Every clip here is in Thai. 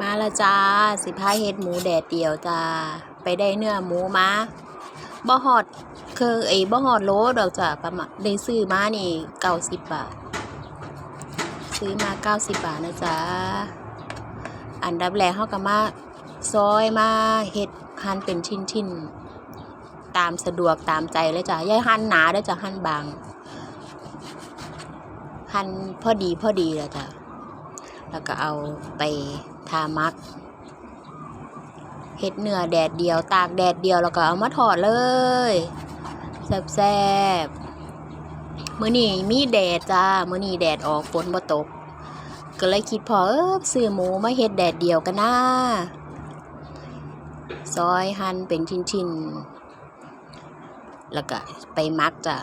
มาละจ้า สิพาเฮ็ดหมูแดดเดียวจ้า ไปได้เนื้อหมูมาบ่ฮอดคือไอ้บ่ฮอดโลดอกจ้าประมาณได้ซื้อมานี่90บบาท ซื้อมา90บบาทนะจ๊ะอันดับแรกเฮาก็มาซอยมาเฮ็ดหั่นเป็นชิ้นๆ ตามสะดวกตามใจเลยจ้ะอย่าหั่นหนาเด้จ้ะหั่นบาง หั่นพอดีพอดีแล้วจ้ะแล้วก็เอาไป ทามักเฮ็ดเนื้อแดดเดียว ตากแดดเดียวแล้วก็เอามาทอดเลยแซ่บๆมื้อนี้มีแดดจ้ามื้อนี้แดดออกฝนบ่ตก ก็เลยคิดพอเออซื้อหมูมาเฮ็ดแดดเดียวกันนะซอยหั่นเป็นชิ้นๆแล้วก็ไปมักจ้ะ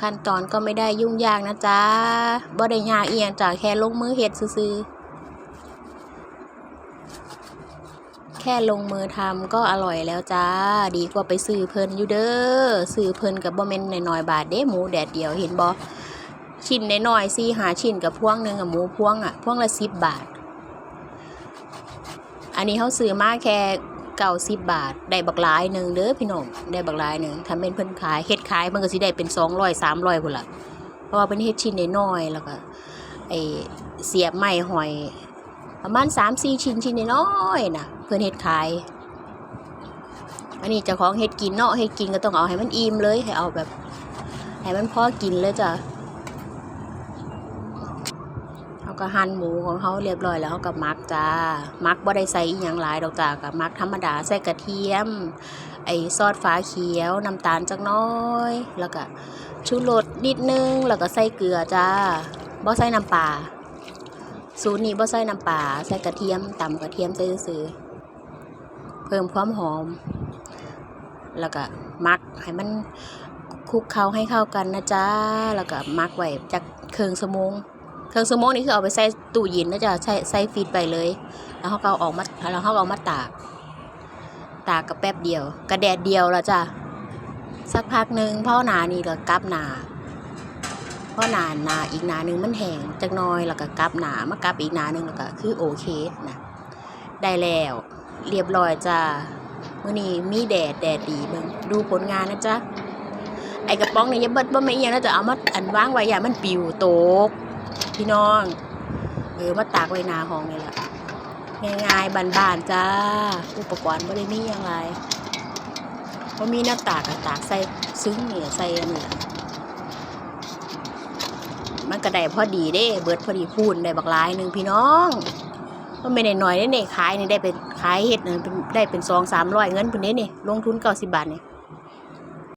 ขั้นตอนก็ไม่ได้ยุ่งยากนะจ๊ะบ่ได้ยากเอียงจ้ะแค่ลงมือเฮ็ดซื่อแค่ลงมือทำก็อร่อยแล้วจ้า ดีกว่าไปซื้อเพลินอยู่เด้อซื้อเพลินกับบ่แม่นน้อยๆบาทเด้หมูแดดเดียวเห็นบ่ชิ้นน้อยๆสี่หาชิ้นกับพวงหนึ่งอะหมูพวงอะพวงละ10บาท อันนี้เขาซื้อมาแค่ เก้าสิบบาท ได้บักหลายหนึ่งเด้อพี่น้องได้บักหลายหนึ่งถ้าเป็นเพิ่นขายเฮ็ดขายมันก็สิได้เป็นสองร้อยสามร้อยพุ่นละเพราะว่าเป็นเฮ็ดชิ้นน้อยๆแล้วก็ไอเสียบไม้หอย ประมาณสามสี่ชิ้นชิ้นน้อยๆนะเพิ่นเฮ็ดขายอันนี้เจ้าของเฮ็ดกินเนาะเฮ็ดกินก็ต้องเอาให้มันอิ่มเลยให้เอาแบบให้มันพอกินเลยจ้ะเขา ก็หั่นหมูของเขาเรียบร้อยแล้วเขาก็มักจ้ามักบ่ได้ใส่อีหยังหลายดอกจ้าก็มักธรรมดาใส่กระเทียม ไอ้ซอสฟ้าเขียวน้ำตาลจักน้อย แล้วก็ชูรสนิดนึงแล้วก็ใส่เกลือจ้าบ่ใส่น้ำปลาสูตรนี้บ่ใส่น้ำปลาใส่กระเทียมตำกระเทียมใส่ซื่อเพิ่มความหอม แล้วก็มักให้มันคลุกเคล้าให้เข้ากันนะจ๊ะแล้วก็มักไว้จักเครึ่งชั่วโมง เครึ่องชั่วโมงนี้คือเอาไปใส่ตู้เย็นนะจ๊ะใส่ใส่ฟีดไปเลย แล้วเขาก็เอาออกมาแล้วเขาเอามาตาก ตากกับแป๊บเดียวกระแดดเดียวแล้วจ้ะสักพักหนึ่งพ่อหนานี่ก็กลับหนาพ่อหนาหนาอีกหนาหนึ่งมันแห้งจักน้อยแล้วก็กลับหนามากลับอีกหนาหนึ่งแล้วก็คือโอเคนะได้แล้วเรียบร้อยจ้ามื่อนี้มีแดดแดดดีเบิ่งดูผลงานนะจ๊ะไอกระป๋องนี่อย่าเบิดบ่ไม่เอียงนะจะเอามาอันว่างไว้อย่ามันปิวตก พี่น้อง เออมาตากไว้นาห้องนี่แหละง่ายๆบานๆจ้า อุปกรณ์บ่ได้มีอย่างไรบ่มีหน้าตากกับตากใส่ซึ้งเนี่ยใส่อันนี้ล่ะมันก็ได้พอดีเด้ เบิดพอดีพูนได้บักหลายหนึ่งพี่น้องก็ไม่ได้น้อยเด้เนี่ยขายนี่ได้เป็นขายเฮ็ดเนี่เป็นได้เป็นสองสามร้อยเงินพุ่นนี้นี่ลงทุนเก้าสิบบาทเนี่ย